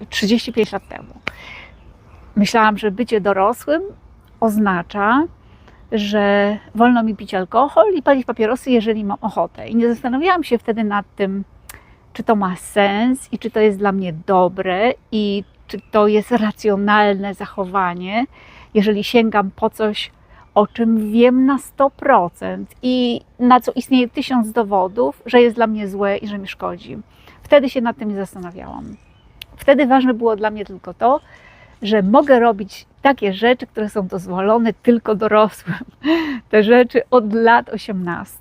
e, 35 lat temu. Myślałam, że bycie dorosłym oznacza, że wolno mi pić alkohol i palić papierosy, jeżeli mam ochotę. I nie zastanawiałam się wtedy nad tym, czy to ma sens i czy to jest dla mnie dobre i czy to jest racjonalne zachowanie, jeżeli sięgam po coś, o czym wiem na 100% i na co istnieje tysiąc dowodów, że jest dla mnie złe i że mi szkodzi. Wtedy się nad tym nie zastanawiałam. Wtedy ważne było dla mnie tylko to, że mogę robić takie rzeczy, które są dozwolone tylko dorosłym. Te rzeczy od lat 18.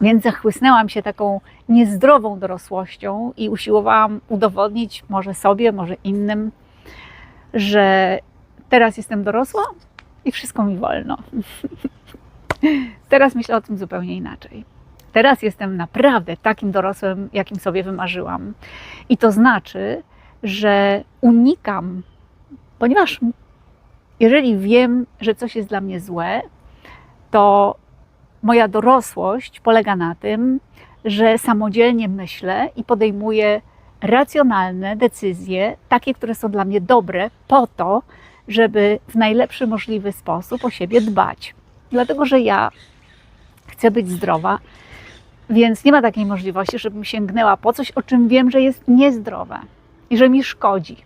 Więc zachłysnęłam się taką niezdrową dorosłością i usiłowałam udowodnić może sobie, może innym, że teraz jestem dorosła i wszystko mi wolno. Teraz myślę o tym zupełnie inaczej. Teraz jestem naprawdę takim dorosłym, jakim sobie wymarzyłam. I to znaczy, że unikam, ponieważ jeżeli wiem, że coś jest dla mnie złe, to moja dorosłość polega na tym, że samodzielnie myślę i podejmuję racjonalne decyzje, takie, które są dla mnie dobre, po to, żeby w najlepszy możliwy sposób o siebie dbać. Dlatego, że ja chcę być zdrowa, więc nie ma takiej możliwości, żebym sięgnęła po coś, o czym wiem, że jest niezdrowe i że mi szkodzi.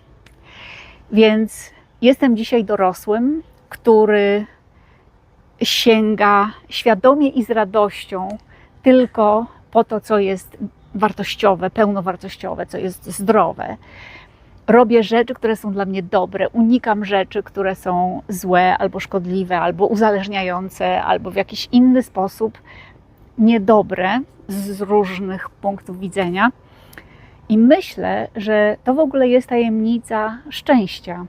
Więc jestem dzisiaj dorosłym, który sięga świadomie i z radością tylko po to, co jest wartościowe, pełnowartościowe, co jest zdrowe. Robię rzeczy, które są dla mnie dobre, unikam rzeczy, które są złe albo szkodliwe, albo uzależniające, albo w jakiś inny sposób niedobre z różnych punktów widzenia. I myślę, że to w ogóle jest tajemnica szczęścia.